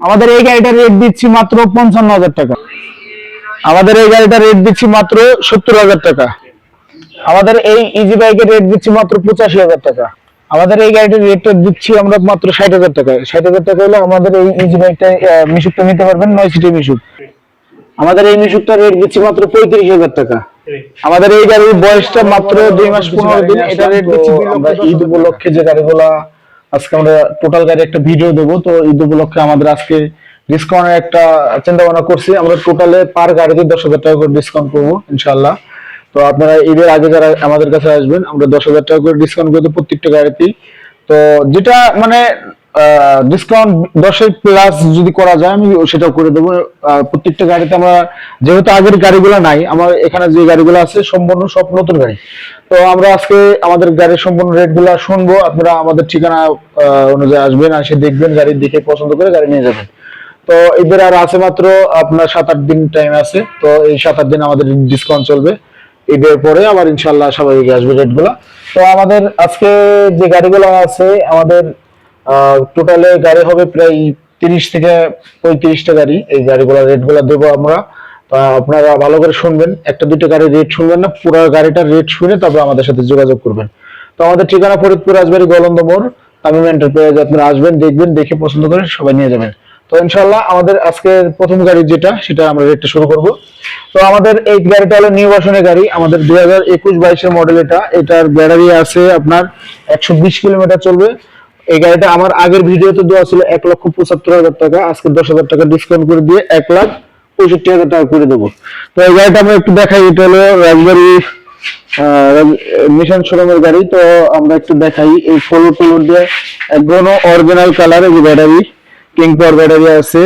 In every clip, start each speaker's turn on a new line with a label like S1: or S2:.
S1: আমাদের এই গাড়িটার রেট দিচ্ছি মাত্র পঞ্চান্ন হাজার টাকা। আমাদের এই গাড়িটার রেট দিচ্ছি মাত্র সত্তর হাজার টাকা। আমাদের এই ইজি বাইকের রেট দিচ্ছি মাত্র পঁচাশি হাজার টাকা। আমাদের এই গাড়িটার রেটটা দিচ্ছি আমরা মাত্র ষাট হাজার টাকা। ষাট হাজার টাকা হলে আমাদের এই ইজি বাইকটা মিশুকটা নিতে পারবেন নয় সিটি মিশুক। আমাদের এই মিশুকটার রেট দিচ্ছি মাত্র পঁয়ত্রিশ হাজার টাকা। আমাদের এই গাড়ির বয়সটা মাত্র দুই মাস পনেরো দিন, এটা রেট দিচ্ছি আমরা ঈদ উপলক্ষে যে গাড়িগুলা আজকে আমরা টোটাল গাড়ি একটা ভিডিও দেবো। তো ঈদ উপলক্ষে আমাদের আজকে ডিসকাউন্টের একটা চিন্তা ভাবনা করছি। আমরা টোটালে পার গাড়িতে দশ হাজার টাকা করে ডিসকাউন্ট করব ইনশাল্লাহ তো আপনারা ঈদের আগে যারা আমাদের কাছে আসবেন, আমরা দশ হাজার টাকা করে ডিসকাউন্ট করতে প্রত্যেকটা গাড়িতেই। তো যেটা মানে ডিসকাউন্ট দশের প্লাস যদি করা যায়, আমি সেটাও করে দেবো। প্রত্যেকটা গাড়িতে আমরা, যেহেতু আগের গাড়িগুলো নাই, আমার এখানে যে গাড়িগুলো আছে, সম্পূর্ণ সব নতুন গাড়ি। তো আমরা আজকে আমাদের গাড়ির সম্পূর্ণ রেটগুলা শুনব। আপনারা আমাদের ঠিকানা অনুযায়ী আসবেন এসে দেখবেন, গাড়ি দেখে পছন্দ করে গাড়ি নিয়ে যাবেন। তো এদের আর আছে মাত্র আপনার সাত আট দিন টাইম আছে। তো এই সাত আট দিন আমাদের ডিসকাউন্ট চলবে। ঈদের পরে আবার ইনশাল্লাহ স্বাভাবিক আসবে রেটগুলা। তো আমাদের আজকে যে গাড়িগুলো আছে, আমাদের টোটালে গাড়ি হবে প্রায় তিরিশ থেকে পঁয়ত্রিশটা গাড়ি। এই গাড়িগুলোর রেটগুলা দেবো আমরা। তো আপনারা ভালো করে শুনবেন। একটা, দুটো গাড়ির রেট শুনবেন না, পুরো গাড়িটার রেট শুনে তারপর আমাদের সাথে যোগাযোগ করবেন। তো আমাদের ঠিকানা ফরিদপুর, রাজবাড়ি, গোলন্দ মোড়। তামিম এন্টারপ্রাইজ আপনারা আসবেন, দেখবেন, দেখে পছন্দ করে সবাই নিয়ে যাবেন। তো ইনশাল্লাহ আমাদের আজকের প্রথম গাড়ি যেটা, সেটা আমরা রেটটা শুরু করব। তো আমাদের এই গাড়িটা হলো নিউ ভার্সনের গাড়ি। আমাদের দুই হাজার একুশ বাইশের মডেল এটা। এটার ব্যাটারি আছে আপনার একশো বিশ কিলোমিটার চলবে। এই গাড়িটা আমার আগের ভিডিওতে দেওয়া ছিল এক লক্ষ পঁচাত্তর হাজার টাকা। আজকে দশ হাজার টাকা ডিসকাউন্ট করে দিয়ে এক লাখ পঁয়ষট্টি হাজার টাকা করে দেবো। তো এই গাড়িটা আমরা একটু দেখাই, এটা হলো রাজবাড়ি মিশন শোরুমের গাড়ি। তো আমরা একটু দেখাই, এই ফলো দিয়ে অরিজিনাল কালার এই ব্যাটারি কিং পাওয়ার ব্যাটারি আছে।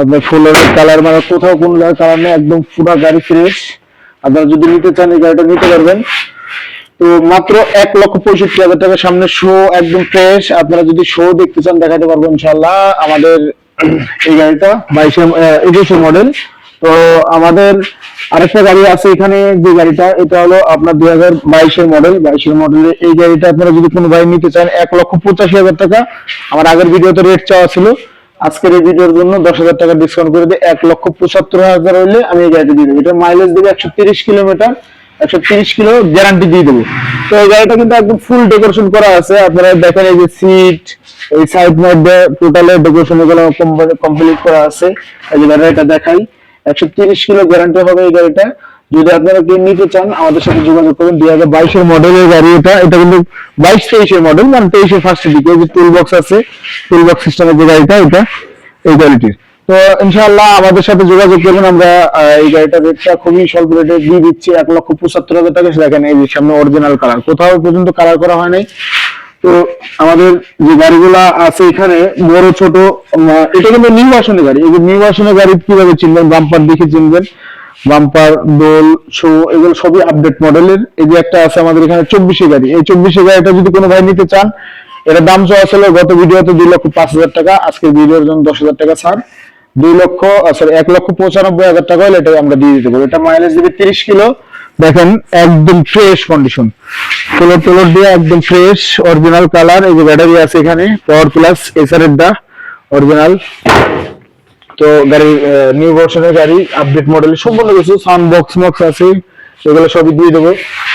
S1: আপনার ফুলের কালার মানে কোথাও কোনো কালার নেই, একদম পুরো গাড়ি ফ্রেশ আপনারা যদি নিতে চান এই গাড়িটা, নিতে পারবেন। তো মাত্র এক লক্ষ পঁয়ষট্টি হাজার টাকার সামনে শো একদম ফ্রেশ আপনারা যদি শো দেখতে চান, দেখাতে পারব ইনশাল্লাহ আমাদের এই গাড়িটা বাইশে একুশে মডেল তো আমাদের আরেকটা গাড়ি আছে এখানে, যে গাড়িটা, এটা হলো আপনার দুই হাজার বাইশের মডেল বাইশের মডেলের এই গাড়িটা আপনারা যদি কোনো ভাই নিতে চান, এক লক্ষ পঁচাশি হাজার টাকা। আমার আগের ভিডিওতে রেট চাওয়া ছিল। আজকের এই ভিডিওর জন্য দশ হাজার টাকা ডিসকাউন্ট করে দিয়ে এক লক্ষ পঁচাত্তর হাজার হইলে আমি এই গাড়িটা দিয়ে দেবো। এটা মাইলেজ দেবে একশো তিরিশ কিলোমিটার একশো তিরিশ কিলো গ্যারান্টি দিয়ে দেবো। তো এই গাড়িটা কিন্তু একদম ফুল ডেকোরেশন করা আছে। আপনারা দেখেন এই যে সিট এই সাইড মধ্যে টোটালে ডেকোরেশনগুলো কমপ্লিট করা আছে। এই গাড়িটা দেখাই, একশো তিরিশ কিলো গ্যারান্টি হবে এই গাড়িটা। যদি আপনারা কেউ নিতে চান, আমাদের সাথে যোগাযোগ করুন। দুই হাজার বাইশের মডেলের গাড়ি এটা। এটা কিন্তু বাইশ তেইশের মডেল মানে তেইশের ফার্স্টের দিকে। যে টুল বক্স আছে টুল বক্স সিস্টেমের যে গাড়িটা, এটা, এই গাড়িটির। তো ইনশাআল্লাহ আমাদের সাথে যোগাযোগ করবেন আমরা এই গাড়িটা রেটটা খুবই স্বল্প রেটে দিয়ে দিচ্ছি। এক লক্ষ পঁচাত্তর হাজার টাকা। সেটা দেখেন, এই যে সামনে অরিজিনাল কালার কোথাও পর্যন্ত কালার করা হয় নাই। তো আমাদের যে গাড়িগুলা আছে এখানে, বড়, ছোট এটা কিন্তু নির্বাসনের গাড়ি। এই নিউ গাড়ি কীভাবে চিনবেন? বাম্পার দেখে চিনবেন। বাম্পার দোল শো এগুলো সবই আপডেট মডেলের এই যে একটা আছে আমাদের এখানে চব্বিশে গাড়ি। এই চব্বিশে গাড়িটা যদি কোনো ভাই নিতে চান এটা দাম চাওয়া ছিল গত ভিডিওতে দুই লক্ষ পাঁচ হাজার টাকা, আজকের ভিডিওর জন্য দশ হাজার টাকা ছাড়। দুই লক্ষ সরি এক লক্ষ পঁচানব্বই হাজার টাকা হলে এটা আমরা দিয়ে দিতে পারব এটা মাইলেজ দিবে তিরিশ কিলো। দেখেন একদম ফ্রেশ কন্ডিশন ফ্লোর টোলোর দিয়ে একদম ফ্রেশ অরিজিনাল কালার এই যে ব্যাটারি আছে এখানে পাওয়ার প্লাস এসার এর দা অরিজিনাল তো গাড়ি নিউ ভার্সনের গাড়ি আপডেট মডেল সম্পূর্ণ কিছু সাউন্ড বক্স মক্স আছে এগুলো সবই দিয়ে দেবো।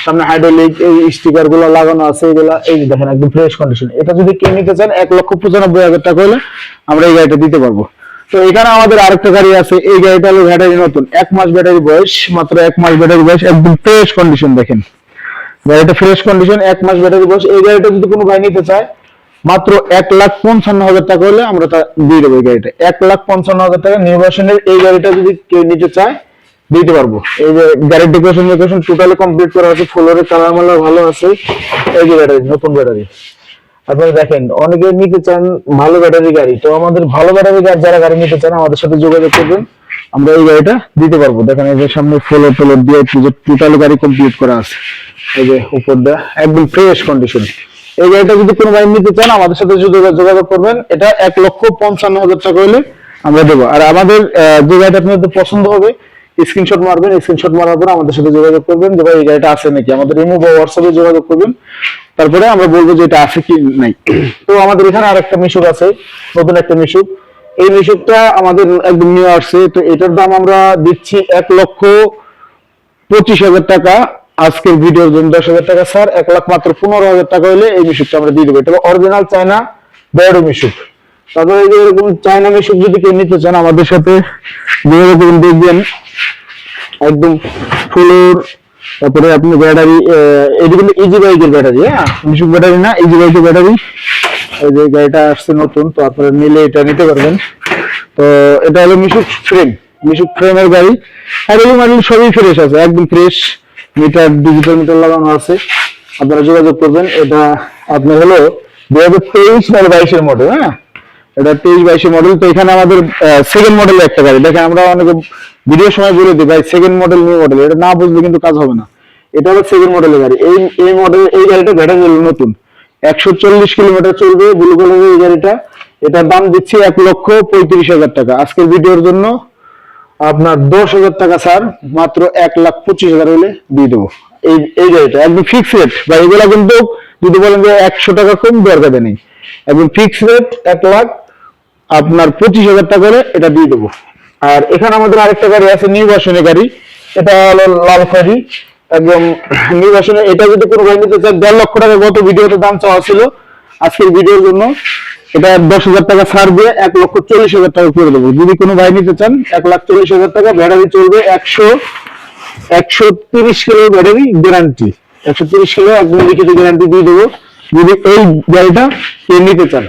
S1: সামনে হাইড্রোলিক এই স্টিকারগুলো লাগানো আছে, এগুলা, এই দেখেন একদম ফ্রেশ কন্ডিশন এটা যদি কেউ নিতে চান, এক লক্ষ পঁচানব্বই হাজার টাকা হলে আমরা এই গাড়িটা দিতে পারব। তো এখানে আমাদের আরেকটা গাড়ি আছে, এই গাড়িটা হলো ব্যাটারি নতুন। এক মাস ব্যাটারি বয়স, মাত্র এক মাস ব্যাটারি বয়স, একদম ফ্রেশ কন্ডিশন দেখেন। গাড়িটা ফ্রেশ কন্ডিশন এক মাস ব্যাটারি বয়স। এই গাড়িটা যদি কোনো ভাই নিতে চায়, মাত্র এক লাখ পঞ্চান্ন হাজার টাকা হলে আমরা তা দিয়ে দেবো এই গাড়িটা। এক লাখ পঞ্চান্ন হাজার টাকা নির্বাচনের এই গাড়িটা যদি কেউ নিতে চায়, দিতে পারব। এই যে গাড়ির ডেকোরেশন ডেকোরেশন টোটালি কমপ্লিট করা আছে ফ্লোরের কালার মালার ভালো আছে। এই যে ব্যাটারি, নতুন ব্যাটারি। আপনারা দেখেন, অনেকে নিতে চান ভালো ব্যাটারি গাড়ি। তো আমাদের ভালো ব্যাটারি গাড়ি যারা গাড়ি নিতে চান, আমাদের সাথে যোগাযোগ করবেন। আমরা এই গাড়িটা দিতে পারব। দেখেন, এই যে সামনে ফ্লোর টোলোর দিয়ে টোটাল গাড়ি কমপ্লিট করা আছে। এই যে উপর দিয়ে একদম ফ্রেশ কন্ডিশন এই গাড়িটা যদি কোনো ভাই নিতে চান, আমাদের সাথে যোগাযোগ করবেন। এটা এক লক্ষ পঞ্চান্ন হাজার টাকা হলে আমরা দেবো। আর আমাদের যে গাড়িটা আপনাদের পছন্দ হবে স্ক্রিনশট মারবেন স্ক্রিনশট মারার পর আমাদের সাথে যোগাযোগ করবেন যে, ভাই, এই গাড়িটা আছে নাকি? আমাদের ইমো বা হোয়াটসঅ্যাপে যোগাযোগ করবেন। তারপরে আমরা বলব যে, এটা আছে কি নাই? তো আমাদের এখানে আরেকটা মিশুক আছে, নতুন একটা মিশুক। এই মিশুকটা আমাদের একদম নিয়ে আসছে। তো এটার দাম আমরা দিচ্ছি এক লক্ষ পঁচিশ হাজার টাকা। আজকের ভিডিওর জন্য দশ হাজার টাকা, স্যার। এক লাখ মাত্র পনেরো হাজার টাকা হলে এই মিশুকটা আমরা দিয়ে দেবো। এটা অরিজিনাল চায়না বড় মিশুক। তারপরে এই এরকম চায়না মিশুক যদি কেউ নিতে চান আমাদের সাথে যোগাযোগ করুন দেখবেন, একদম ফুলের, তারপরে আপনি ব্যাটারি এটি কিন্তু ইজি বাইকের ব্যাটারি হ্যাঁ? মিশুক ব্যাটারি না ইজি বাইকের ব্যাটারি। এই যে গাড়িটা আসছে নতুন, তো আপনারা নিলে এটা নিতে পারবেন। তো এটা হলো মিশুক ফ্রেম মিশুক ফ্রেমের গাড়ি। আর এগুলো মানে সবই ফ্রেশ আছে, একদম ফ্রেশ মিটার ডিজিটাল মিটার লাগানো আছে। আপনারা যোগাযোগ করবেন, এটা আপনার হলো দু হাজার তেইশ আর বাইশের মডেল হ্যাঁ? এটা তেইশ বাইশের মডেল তো এখানে আমাদের সেকেন্ড একটা গাড়ি। দেখেন, আমরা অনেকে ভিডিও সময় বলে দিই, ভাই সেকেন্ড মডেল নিউ মডেল এটা না বুঝলে কিন্তু কাজ হবে না। এটা হলো সেকেন্ড মডেলের গাড়ি। এই এই মডেল এই গাড়িটা নতুন। একশো চল্লিশ কিলোমিটার চলবে ব্লু কালারের এই গাড়িটা। এটার দাম এক লক্ষ পঁয়ত্রিশ হাজার টাকা। আজকের ভিডিওর জন্য আপনার দশ হাজার টাকা, স্যার। মাত্র এক লাখ পঁচিশ হাজার হলে দিয়ে দেবো। এই এই গাড়িটা একদম ফিক্স রেট বা এগুলা কিন্তু যদি বলেন যে একশো টাকা কম, দরকার নেই। একদম ফিক্স রেট এক লাখ আপনার পঁচিশ হাজার টাকা করে এটা দিয়ে দেবো। আর এখানে আমাদের আরেকটা গাড়ি আছে নিউ ভার্সনের গাড়ি। এটা হলো লাল খয়রি একদম নিউ ভার্সনে এটা যদি কোনো গাড়ি নিতে চান দেড় লক্ষ টাকা গত ভিডিওতে দাম চাওয়া ছিল আজকের ভিডিওর জন্য। এটা দশ হাজার টাকা ছাড় দিয়ে এক লক্ষ চল্লিশ হাজার টাকা করে দেবো। যদি কোনো ভাই নিতে চান, এক লাখ চল্লিশ হাজার টাকা, ব্যাটারি চলবে একশো একশো তিরিশ কিলো ব্যাটারি গ্যারান্টি একশো তিরিশ কিলো একদম লিখিত গ্যারান্টি দিয়ে দেবো। যদি এই গাড়িটা নিতে চান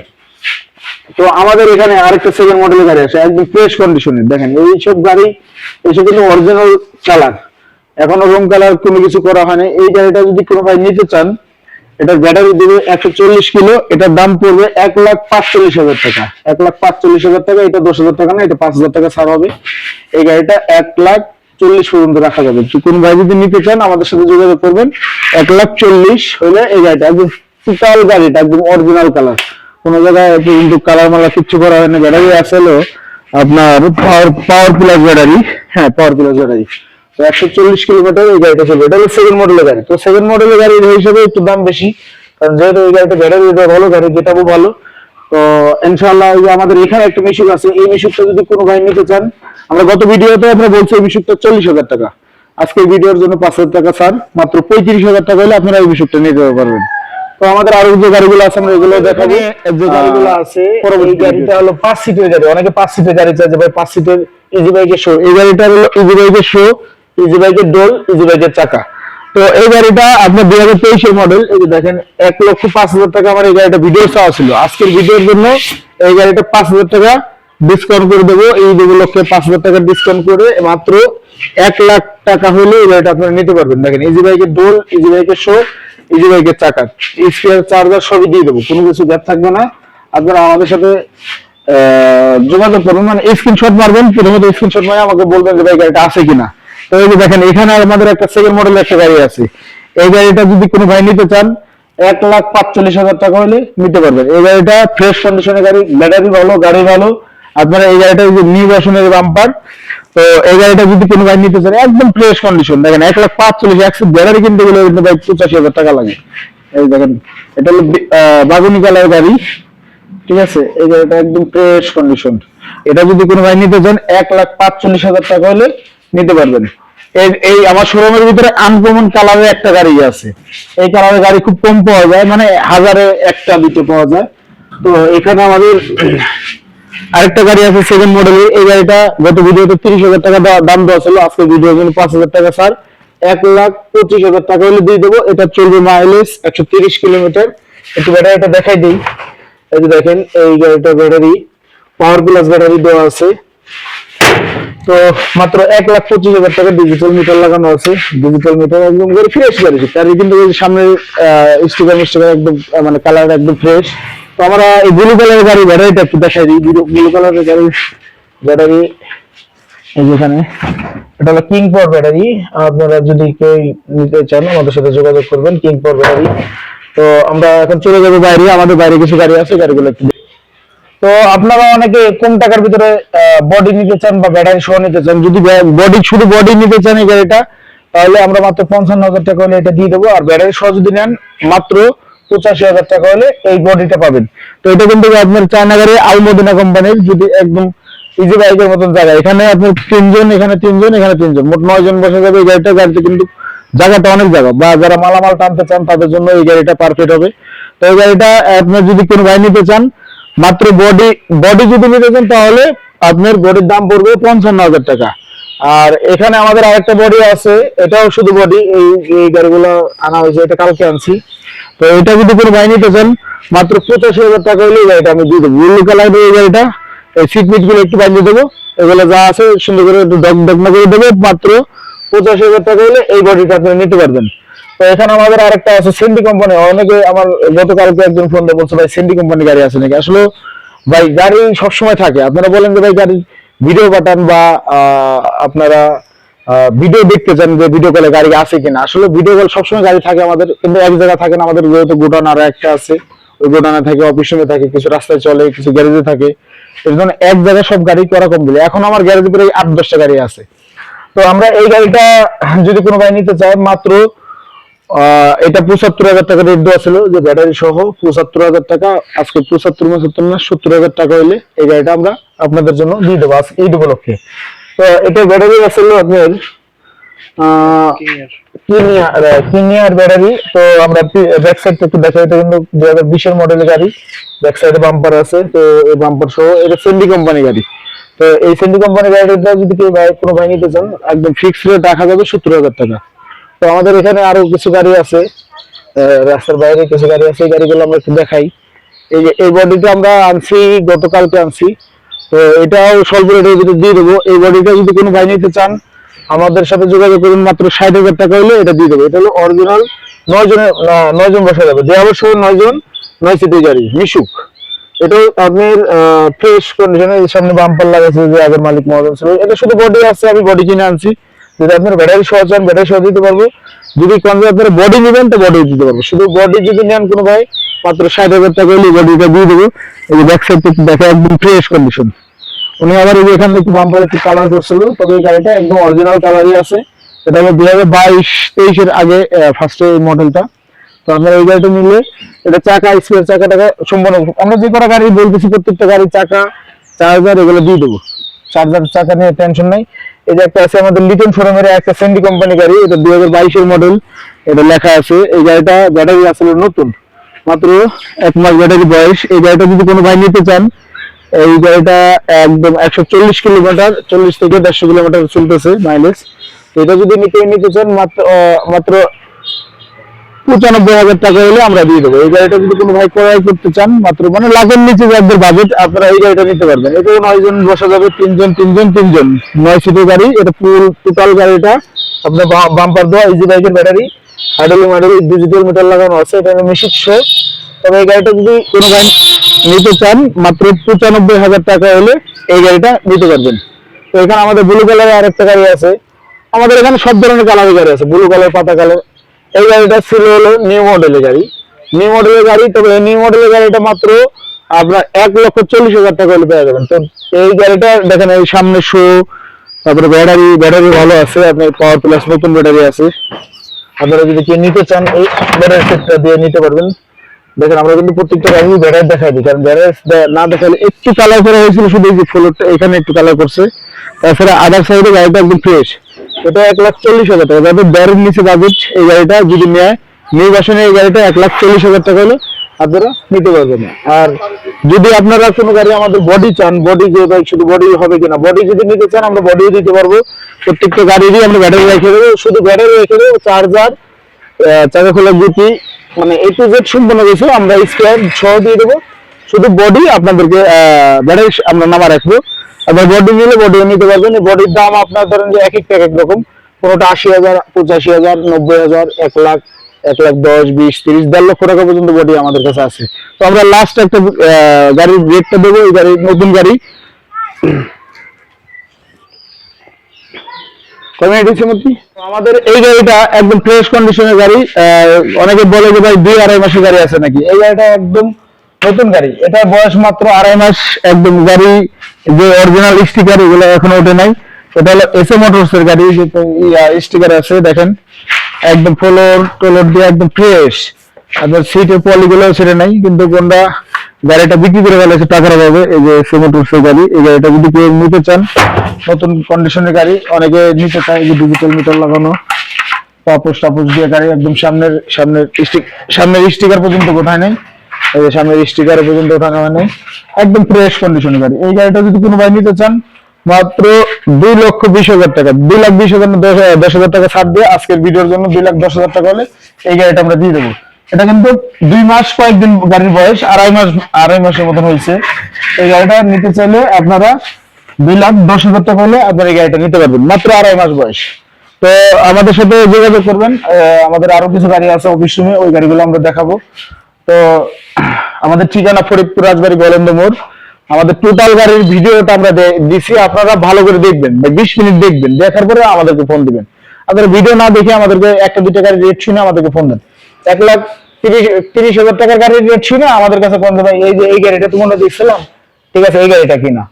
S1: তো আমাদের এখানে আরেকটা সেকেন্ড মডেলের গাড়ি আছে, একদম ফ্রেশ কন্ডিশনের দেখেন এইসব গাড়ি এইসব কিন্তু অরিজিনাল কালার এখনও রং কালার কোনো কিছু করা হয়নি এই গাড়িটা যদি কোনো ভাই নিতে চান, এটার ব্যাটারি দেবে একশো চল্লিশ কিলো, এটার দাম পড়বে এক লাখ পাঁচচল্লিশ হাজার টাকা। এক লাখ পাঁচচল্লিশ হাজার টাকা, এটা দশ হাজার টাকা না, এটা পাঁচ হাজার টাকা ছাড় হবে। এই গাড়িটা এক লাখ চল্লিশ পর্যন্ত রাখা যাবে। কোন ভাই যদি নিতে চান, আমাদের সাথে যোগাযোগ করবেন। এক লাখ চল্লিশ হলে এই গাড়িটা একদম টোটাল গাড়িটা, একদম অরিজিনাল কালার কোনো জায়গায় কিন্তু কালার মালা কিচ্ছু করা হয়নি ব্যাটারি আসলে আপনার পাওয়ার পাওয়ার প্লাস ব্যাটারি হ্যাঁ পাওয়ার প্লাস ব্যাটারি তো একশো চল্লিশ কিলোমিটার এই গাড়িটা চলবে। এটা হলো সেকেন্ড মডেলের গাড়ি। তো সেকেন্ড মডেলের গাড়ি হিসাবে একটু দাম বেশি, কারণ যেহেতু এই গাড়িটা ব্যাটারি ভালো গাড়ি গেটাবো ভালো, তো ইনশাআল্লাহ এই আমাদের এখানে একটা মিশুক আছে, এই মিশুকটা যদি কোনো ভাই নিতে চান, আমরা গত ভিডিওতে আমরা বলছি এই মিশুকটা চল্লিশ হাজার টাকা। আজকের ভিডিওর জন্য পাঁচ হাজার টাকা ছাড়, মাত্র পঁয়ত্রিশ হাজার টাকা হলে আপনারা এই মিশুকটা নিয়ে যেতে পারবেন। তো আমাদের আরও যে গাড়িগুলো আছে আমরা এগুলো দেখাবো। যে গাড়িগুলো আছে এই গাড়িটা হলো পাঁচ সিটের গাড়ি। অনেকে পাঁচ সিটের গাড়ি চাই যে ভাই পাঁচ সিটের ইজি বাইকের শো এই গাড়িটা হলো ইজি বাইকের শো ইজি বাইকের ডোল ইজি বাইকের চাকা। তো এই গাড়িটা আপনার দুই হাজার তেইশের মডেল এই যে দেখেন এক লক্ষ পাঁচ হাজার টাকা আমার এই গাড়িটা ভিডিও চাওয়া ছিল। আজকের ভিডিওর জন্য এই গাড়িটা পাঁচ হাজার টাকা ডিসকাউন্ট করে দেবো। এই দু লক্ষে পাঁচ হাজার টাকা ডিসকাউন্ট করে মাত্র এক লাখ টাকা হলে এই গাড়িটা আপনারা নিতে পারবেন। দেখেন ইজি বাইকের ডোল ইজি বাইকের শো ইজি বাইকের চাকা। স্পেয়ার চার্জার সবই দিয়ে দেবো, কোনো কিছু গ্যাপ থাকবে না। আপনারা আমাদের সাথে যোগাযোগ করবেন মানে স্ক্রিনশট মারবেন, প্রথমত স্ক্রিনশট মারে আমাকে বলবেন যে আছে কিনা। তো এই যে দেখেন, এখানে আমাদের একটা সেকেন্ড মডেল একটা গাড়ি আছে। এই গাড়িটা যদি কোনো ভাই নিতে চান, এক লাখ পাঁচচল্লিশ হাজার টাকা হলে নিতে পারবেন। এই গাড়িটা ফ্রেশ কন্ডিশনের গাড়ি ব্যাটারি ভালো, গাড়ি ভালো। আপনারা এই গাড়িটা নিউ ভার্সনের বাম্পার তো এই গাড়িটা যদি কোনো ভাই নিতে চান একদম ফ্রেশ কন্ডিশন দেখেন, এক লাখ পাঁচচল্লিশ, একশো ব্যাটারি কিনতে গেলে কিন্তু ভাই পঁচাশি হাজার টাকা লাগে। এই দেখেন, এটা হলো বাগুনি কালার গাড়ি। ঠিক আছে? এই গাড়িটা একদম ফ্রেশ কন্ডিশন এটা যদি কোনো ভাই নিতে চান, এক লাখ পাঁচচল্লিশ হাজার টাকা হলে নিতে পারবেন। এই আমার শোরুমের ভিতরে আনকমন কালারের একটা গাড়ি আছে। এই কালারের গাড়ি খুব কম পাওয়া যায় মানে হাজারে একটা দুটো পাওয়া যায়। তো এখানে আমাদের আরেকটা গাড়ি আছে সেকেন্ড মডেলের এই গাড়িটা গত ভিডিওতে তিরিশ হাজার টাকা দাম দেওয়া ছিল। আজকে ভিডিও জন্য পাঁচ হাজার টাকা স্যার এক লাখ পঁচিশ হাজার টাকা হলে দিয়ে দেবো। এটা চলবে মাইলেজ একশো তিরিশ কিলোমিটার একটু ব্যাটারিটা দেখাই দিই। এই যে দেখেন, এই গাড়িটা ব্যাটারি পাওয়ার প্লাস ব্যাটারি দেওয়া আছে। তো মাত্র এক লাখ পঁচিশ হাজার টাকা ডিজিটাল মিটার লাগানো আছে। ডিজিটাল মিটার একদম ফ্রেশ গাড়ি। তার কিন্তু সামনে স্টিকার মিস্টিকার একদম মানে কালার একদম ফ্রেশ তো আমরা এই ব্লু কালারের গাড়ি ব্যাটারিটা একটু দেখাই দিই। ব্লু কালারের গাড়ি ব্যাটারি এই যেখানে এটা হলো কিং পাওয়ার ব্যাটারি আপনারা যদি কেউ নিতে চান, আমাদের সাথে যোগাযোগ করবেন কিং পাওয়ার ব্যাটারি তো আমরা এখন চলে যাব বাইরে। আমাদের বাইরে কিছু গাড়ি আছে, গাড়িগুলো একটু তো আপনারা অনেকে কম টাকার ভিতরে বডি নিতে চান বা ব্যাটারি সহ নিতে চান, যদি বডি শুধু বডি নিতে চান এই গাড়িটা, তাহলে আমরা মাত্র পঞ্চান্ন হাজার টাকা হলে এটা দিয়ে দেবো। আর ব্যাটারি সহ যদি নেন, মাত্র পঁচাশি হাজার টাকা হলে এই বডিটা পাবেন। তো এটা কিন্তু আপনার চায়না গাড়ি আলমদিনা কোম্পানির যদি একদম ইজি বাইকের মতন জায়গা। এখানে আপনার তিনজন, এখানে তিনজন এখানে তিনজন। মোট নয় জন বসে যাবে এই গাড়িটা। গাড়িতে কিন্তু জায়গাটা অনেক জায়গা। বা যারা মালামাল টানতে চান, তাদের জন্য এই গাড়িটা পারফেক্ট হবে। তো এই গাড়িটা আপনার যদি কোনো গাড়ি নিতে চান, মাত্র বডি বডি যদি নিতে চান, তাহলে আপনার বডির দাম পড়বে পঞ্চান্ন হাজার টাকা। আর এখানে আমাদের আরেকটা বডি আছে, এটাও শুধু বডি এই এই গাড়িগুলো আনা হয়েছে, এটা কালকে আনছি। তো এটা যদি কোনো গাড়ি নিতে চান, মাত্র পঁচাশি হাজার টাকা হলে গাড়িটা আমি দিয়ে দেবো। ব্লু কালারের এই গাড়িটা, এই সিট মিটগুলো একটু বানিয়ে দেবো। এগুলো যা আছে সুন্দর করে একটু ডক ডকনা করে দেবো, মাত্র পঁচাশি হাজার টাকা হলে এই বডিটা আপনি নিতে পারবেন। তো এখানে আমাদের আরেকটা আছে সেন্ডি কোম্পানি অনেকে আমার গতকালকে একজন ফোন দিয়ে বলছে, ভাই সেন্ডি কোম্পানি গাড়ি আছে নাকি? আসলে, ভাই, গাড়ি সবসময় থাকে। আপনারা বলেন যে, ভাই গাড়ির ভিডিও পাঠান বা আপনারা ভিডিও দেখতে চান যে ভিডিও কলে গাড়ি আছে কিনা। আসলে ভিডিও কল সবসময় গাড়ি থাকে আমাদের, কিন্তু এক জায়গায় থাকে না, আমাদের যেহেতু গোডাউন আরও একটা আছে। ওই গোডাউনে থাকে অফিস রুমে থাকে, কিছু রাস্তায় চলে, কিছু গ্যারেজে থাকে। এর জন্য এক জায়গায় সব গাড়ি করা কম দিলে এখন আমার গ্যারেজে প্রায় আট, দশটা গাড়ি আছে। তো আমরা এই গাড়িটা যদি কোনো গাড়ি নিতে চাই মাত্র এটা পঁচাত্তর হাজার টাকা রেট দেওয়া ছিল যে ব্যাটারি সহ পঁচাত্তর হাজার টাকা আজকে পঁচাত্তর পঁচাত্তর না সত্তর হাজার টাকা হইলে এই গাড়িটা আমরা আপনাদের জন্য দিয়ে দেবো আজকে এই উপলক্ষে। তো এটা ব্যাটারি আসলে আপনার কিনিয়ার ব্যাটারি তো আমরা ব্যাক সাইড একটু এটা কিন্তু দুই হাজার বিশের মডেলের গাড়ি। ব্যাক সাইডে বাম্পার আছে তো এই বাম্পার সহ এটা সেন্ডি কোম্পানি গাড়ি। তো এই সেন্ডি কোম্পানি গাড়িটা যদি কেউ কোনো ভাই নিতে চান একদম ফিক্স রেট রাখা যাবে সত্তর হাজার টাকা। তো আমাদের এখানে আরও কিছু গাড়ি আছে রাস্তার বাইরে কিছু গাড়ি আছে, এই গাড়িগুলো আমরা একটু দেখাই। এই যে, এই বডিটা আমরা আনছি, গতকালকে আনছি। তো এটাও স্বল্প রেটের ভিতরে দিয়ে দেবো, এই বডিটা যদি কোনো ভাই নিতে চান, আমাদের সাথে যোগাযোগ করুন মাত্র ষাট হাজার টাকা হলে এটা দিয়ে দেবো। এটা হলো অরিজিনাল নয় জনের নয় জন বসা যাবে। যে অবশ্য নয় জন, নয় সিটি গাড়ি, মিশুক। এটাও আপনার ফ্রেশ কন্ডিশনে সামনে বাম্পার লাগাচ্ছে যে আগের মালিক মহাজন ছিল। এটা শুধু বডি আছে, আমি বডি কিনে আনছি। যদি আপনার ব্যাটারি সহ চান ব্যাটারি সহ দিতে পারব। যদি কোন আপনার বডি নেবেন, তো বডি দিতে পারব। শুধু বডি যদি নেন কোনো ভাই, মাত্র ষাট হাজার টাকা হলে বডিটা দিয়ে দেবো। এই যে ব্যাক সাইড দেখে একদম ফ্রেশ কন্ডিশন উনি আবার এই যে এখানে একটু বাম্পার একটু কালার করছিল, তবে এই গাড়িটা একদম অরিজিনাল কালারই আছে। এটা হলো দুই হাজার বাইশ, তেইশের আগে ফার্স্টে এই মডেলটা তো আপনারা এই গাড়িটা নিলে, এটা চাকা স্পেয়ার চাকা টাকা সম্পূর্ণ, আমরা যে কটা গাড়ি বলতেছি প্রত্যেকটা গাড়ি চাকা চার্জার এগুলো দিয়ে দেবো। চার্জার চাকা নিয়ে টেনশন নাই। যে একটা আছে আমাদের লিটন ফোরামের একটা সেন্ডি কোম্পানি গাড়ি, এটা দুই হাজার বাইশের মডেল এটা লেখা আছে, এই গাড়িটা ব্যাটারি আসলে নতুন। মাত্র এক মাস ব্যাটারি বয়স। এই গাড়িটা যদি কোনো ভাই নিতে চান, এই গাড়িটা একদম একশো চল্লিশ কিলোমিটার চল্লিশ থেকে দেড়শো কিলোমিটার চলতেছে মাইলেজ এটা যদি নিতে নিতে চান, মাত্র মাত্র পঁচানব্বই হাজার টাকা হলে আমরা দিয়ে দেবো। এই গাড়িটা যদি কোনো ভাই ক্রয় করতে চান, মাত্র মানে লাখের নিচে যাদের বাজেট আপনারা এই গাড়িটা নিতে পারবেন। এটাও নয় জন বসা যাবে, তিনজন তিনজন তিনজন। নয় সিটের গাড়ি, এটা ফুল টোটাল গাড়িটা। আপনার বাম্পার দেওয়া ইজি বাইকের ব্যাটারি ডিজিটাল মিটার লাগানো আছে, এটা মেশিন শো তবে এই গাড়িটা যদি কোনো গাড়ি নিতে চান, মাত্র পঁচানব্বই হাজার টাকা হলে এই গাড়িটা নিতে পারবেন। তো এখানে আমাদের ব্লু কালারের আরেকটা গাড়ি আছে। আমাদের এখানে সব ধরনের কালারের গাড়ি আছে। ব্লু কালার পাতা কালার এই গাড়িটা ছিল হলো নিউ মডেলের গাড়ি। নিউ মডেলের গাড়ি, তবে নিউ মডেলের গাড়িটা মাত্র আপনার এক লক্ষ চল্লিশ হাজার টাকা হলে পেয়ে যাবেন। তো এই গাড়িটা দেখেন, এই সামনে শো তারপরে ব্যাটারি ব্যাটারি ভালো আছে, আপনার পাওয়ার প্লাস নতুন ব্যাটারি আছে। আপনারা যদি কেউ নিতে চান, এই ব্যাটারি সেটটা দিয়ে নিতে পারবেন। দেখেন, আমরা কিন্তু প্রত্যেকটা গাড়ি ব্যাটারি দেখাই দিই, কারণ ব্যাটারি না দেখালে একটু কালার করা হয়েছিল, শুধু এই যে ফ্লোরটা এখানে একটু কালার করছে। তাছাড়া আদার সাইডে গাড়িটা একদম ফ্রেশ এটা এক লাখ চল্লিশ হাজার টাকা। যাদের ব্যারের নিচে বাজেট এই গাড়িটা যদি নেয়, নির্বাচনে এই গাড়িটা এক লাখ চল্লিশ হাজার টাকা হলে আপনারা নিতে পারবেন। আর যদি আপনারা কোনো গাড়ি আমাদের বডি চান বডি যে ভাই শুধু বডি হবে কিনা বডি যদি নিতে চান, আমরা বডিও দিতে পারব। প্রত্যেকটা গাড়িরই আমরা ব্যাটারি রেখে দেবো। শুধু ব্যাটারি রেখে দেবো চার্জার চাকা খোলার গুটি মানে এ টু জেড সম্পূর্ণ কিছু আমরা স্কোয়ার সহ দিয়ে দেবো। শুধু বডি আপনাদেরকে ব্যাটারি আমরা নামা রাখব। আবার বডি নিলে বডিও নিতে পারবেন। বডির দাম আপনার ধরেন যে এক একটা এক এক রকম কোনোটা আশি হাজার, পঁচাশি হাজার, নব্বই হাজার, এক লাখ এক লাখ দশ, বিশ, তিরিশ, দেড় লক্ষ টাকা পর্যন্ত বডি আমাদের কাছে আছে। তো আমরা লাস্ট একটা গাড়ির রেটটা দেবো, এই গাড়ির নতুন গাড়ি। আমাদের এই গাড়িটা একদম ফ্রেশ কন্ডিশনের গাড়ি। অনেকে বলে যে ভাই দুই আড়াই মাসের গাড়ি আছে নাকি? এই গাড়িটা একদম নতুন গাড়ি। এটা বয়স মাত্র আড়াই মাস, একদম গাড়ি, যে অরিজিনাল স্টিকার এগুলো এখনও ওঠে নাই। এটা হলো এস এ মোটরস এর গাড়ি, যে স্টিকার আছে, দেখেন। একদম ফ্লোর টোলর দিয়ে একদম ফ্রেশ আপনার সিটের পলিগুলো ছেড়ে নাই, কিন্তু কোনটা গাড়িটা বিক্রি করে ফেলেছে টাকার অভাবে, এই যে সেমোটুসের গাড়ি, এই গাড়িটা যদি কেউ নিতে চান, নতুন কন্ডিশনের গাড়ি, অনেকে নিতে চায় যে ডিজিটাল মিটার লাগানো পাপোস টাপোস দিয়ে গাড়ি একদম সামনের সামনের সামনের স্টিকার পর্যন্ত কোথায় নেই। এই যে সামনের স্টিকার পর্যন্ত নাই একদম ফ্রেশ কন্ডিশনের গাড়ি। এই গাড়িটা যদি কোনো ভাই নিতে চান, মাত্র দুই লক্ষ বিশ হাজার টাকা, দুই লাখ বিশ হাজার দশ হাজার টাকা ছাড় দিয়ে আজকের ভিডিওর জন্য দুই লাখ দশ হাজার টাকা হলে এই গাড়িটা আমরা দিয়ে দেবো। এটা কিন্তু দুই মাস কয়েকদিন গাড়ির বয়স, আড়াই মাস, আড়াই মাসের মতন হয়েছে। এই গাড়িটা নিতে চাইলে আপনারা দুই লাখ দশ হাজার টাকা হলে আপনার এই গাড়িটা নিতে পারবেন, মাত্র আড়াই মাস বয়স। তো আমাদের সাথে যোগাযোগ করবেন আমাদের আরও কিছু গাড়ি আছে অফিস রুমে, ওই গাড়িগুলো আমরা দেখাবো। তো, আমাদের ঠিকানা ফরিদপুর রাজবাড়ি গোলন্দ মোড়। আমাদের টোটাল গাড়ির ভিডিওটা আমরা দিছি, আপনারা ভালো করে দেখবেন বিশ মিনিট দেখবেন, দেখার পরে আমাদেরকে ফোন দিবেন। আপনারা ভিডিও না দেখে আমাদেরকে একটা, দুইটা গাড়ির রেট শুনে আমাদেরকে ফোন দেন। এক লাখ তিরিশ হাজার টাকার গাড়ির রেট শুনে আমাদের কাছে ফোন দেবেন, এই যে, এই গাড়িটা তোমরা দেখছিলাম ঠিক আছে, এই গাড়িটা কিনা?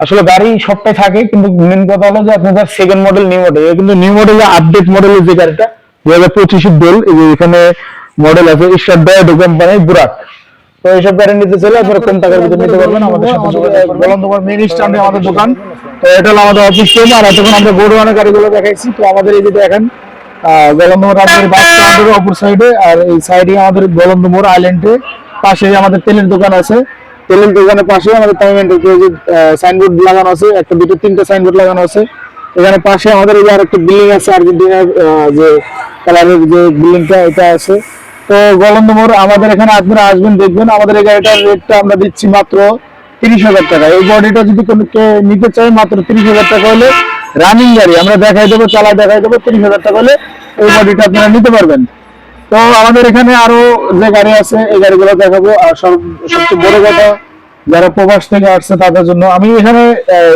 S1: আসলে গাড়ি সবটাই থাকে, কিন্তু মেন কথা হলো যে আপনাদের সেকেন্ড মডেল নিউ মডেল কিন্তু নিউ মডেলের আপডেট মডেলের যে গাড়িটা দু হাজার পঁচিশের দোল এখানে মডেল আছে স্টার ডয়েডো কোম্পানি বুরাক। তো এইসব গাড়ি নিতে চাইলে আপনারা কম টাকার ভিতরে নিতে পারবেন? আমাদের সাথে যোগাযোগ করবেন তোমার মেন স্ট্যান্ডে আমাদের দোকান। তো এটা হলো আমাদের অফিস রুম আর এতক্ষণ আমরা গরুয়ানা গাড়িগুলো দেখাইছি। তো আমাদের এই যে দেখেন গোলন্দমোড় রাজবাড়ি বাস স্ট্যান্ডের অপর সাইডে আর এই সাইডে আমাদের গোলন্দমোড় আইল্যান্ডে পাশে আমাদের তেলের দোকান আছে। তেলের দোকানের পাশে আমাদের পেমেন্টের যে সাইনবোর্ড লাগানো আছে। একটা দুটো তিনটা সাইনবোর্ড লাগানো আছে। এখানে পাশে আমাদের এই যে আরেকটা বিল্ডিং আছে আর্জেন্টিনার আহ, যে কালারের যে বিল্ডিংটা এটা আছে। তো গোলন্দমোড় আমাদের এখানে আপনারা আসবেন, দেখবেন। আমাদের এই গাড়িটার রেটটা আমরা দিচ্ছি মাত্র তিরিশ হাজার টাকা। এই বডিটা যদি কোনো কেউ নিতে চায়, মাত্র তিরিশ হাজার টাকা হলে রানিং গাড়ি। আমরা দেখাই দেবো চালাই দেখাই দেবো, তিরিশ হাজার টাকা হলে এই বডিটা আপনারা নিতে পারবেন। তো আমাদের এখানে আরও যে গাড়ি আছে, এই গাড়িগুলো দেখাবো। আর সব, সবচেয়ে বড় কথা, যারা প্রবাস থেকে আসছে তাদের জন্য, আমি এখানে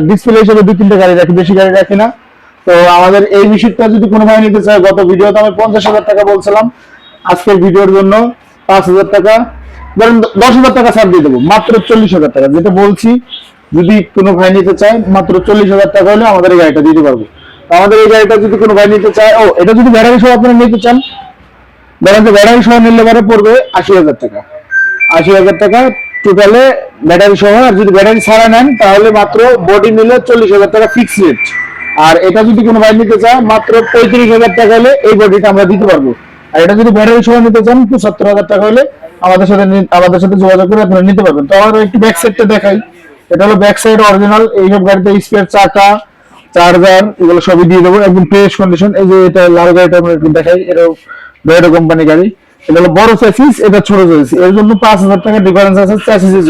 S1: ডিসপ্লে হিসেবে দুই, তিনটে গাড়ি রাখি, বেশি গাড়ি রাখি না। তো আমাদের এই বিষয়টা যদি কোনো ভাই নিতে চায়, গত ভিডিওতে আমি পঞ্চাশ হাজার টাকা বলছিলাম। আজকের ভিডিওর জন্য পাঁচ হাজার টাকা, ধরেন দশ হাজার টাকা ছাড় দিয়ে দেবো, মাত্র চল্লিশ হাজার টাকা। যেটা বলছি, যদি কোনো ভাই নিতে চায়, মাত্র চল্লিশ হাজার টাকা হলে আমাদের এই গাড়িটা দিতে পারব। আমাদের এই গাড়িটা যদি কোনো ভাই নিতে চায়, ও, এটা যদি ব্যাটারি সহ আপনারা নিতে চান, ধরেন যে ব্যাটারি সহ নিলে পরে পড়বে আশি হাজার টাকা। আশি হাজার টাকা টোটালে ব্যাটারি সহ, আর যদি ব্যাটারি ছাড়া নেন, তাহলে মাত্র বডি নিলে চল্লিশ হাজার টাকা ফিক্স রেট আর এটা যদি কোনো ভাই নিতে চায়, মাত্র পঁয়ত্রিশ হাজার টাকা হলে এই বডিটা আমরা দিতে পারব। আর এটা যদি ব্যাটারি সহ নিতে চান পঁচাত্তর হাজার টাকা হলে আমাদের সাথে আমাদের সাথে যোগাযোগ করে আপনারা নিতে পারবেন। তো আমাদের একটু ব্যাক সাইডটা দেখাই। এটা হলো ব্যাক সাইড অরিজিনাল এইসব গাড়িতে স্পেয়ার চাকা চার্জার এগুলো সবই দিয়ে দেবো। একদম ফ্রেশ কন্ডিশন এই যে এটা লাল গাড়িটা আমরা একটু দেখাই এটা ডয়েডো কোম্পানি গাড়ি। এটা হলো বড় চ্যাসিস এটা ছোট চ্যাসিস এর জন্য পাঁচ হাজার টাকা ডিফারেন্স আছে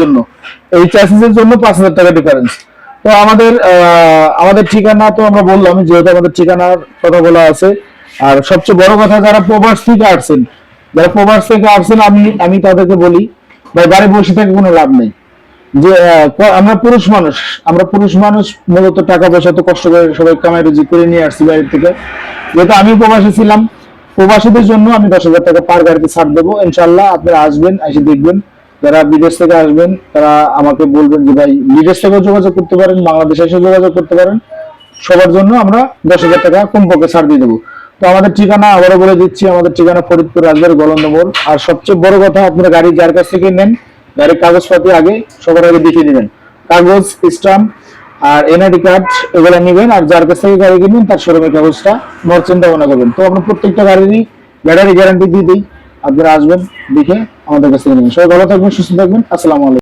S1: জন্য। এই চ্যাসিসের জন্য পাঁচ হাজার টাকা ডিফারেন্স তো আমাদের আমাদের ঠিকানা তো আমরা বললাম, যেহেতু আমাদের ঠিকানার কথা বলা আছে আর সবচেয়ে বড় কথা, যারা প্রবাস থেকে আসছেন, যারা প্রবাস থেকে আসছেন, আমি আমি তাদেরকে বলি, ভাই, বাড়ি বসে থেকে কোনো লাভ নেই। যে আমরা পুরুষ মানুষ, আমরা পুরুষ মানুষ মূলত টাকা পয়সা তো কষ্ট করে সবাই কামাই রুজি করে নিয়ে আসছি বাড়ির থেকে। যেহেতু আমি প্রবাসী ছিলাম, প্রবাসীদের জন্য আমি দশ হাজার টাকা পার গাড়িতে ছাড় দেবো। ইনশাল্লাহ আপনারা আসবেন, এসে দেখবেন, যারা বিদেশ থেকে আসবেন, তারা আমাকে বলবেন যে, ভাই, বিদেশ থেকেও যোগাযোগ করতে পারেন, বাংলাদেশে এসে যোগাযোগ করতে পারেন। সবার জন্য আমরা দশ হাজার টাকা কমপক্ষে ছাড় দিয়ে দেবো। তো আমাদের ঠিকানা আবারও বলে দিচ্ছি, আমাদের ঠিকানা ফরিদপুর, রাজবাড়ি গলন্দ মোড় আর সবচেয়ে বড় কথা, আপনারা গাড়ি যার কাছ থেকে নেন, গাড়ির কাগজপাতি আগে সবার আগে দেখে নেবেন কাগজ স্টাম্প আর এনআইডি কার্ড এগুলো নেবেন, আর যার কাছ থেকে গাড়ি কিনবেন, তার শোরুমের কাগজটা নেওয়ার চিন্তা ভাবনা করবেন। তো আমরা প্রত্যেকটা গাড়িরই ব্যাটারি গ্যারান্টি দিয়ে দিই, আপনারা আসবেন, দেখে আমাদের কাছ থেকে নেবেন। সবাই ভালো থাকবেন, সুস্থ থাকবেন, আসসালামু আলাইকুম।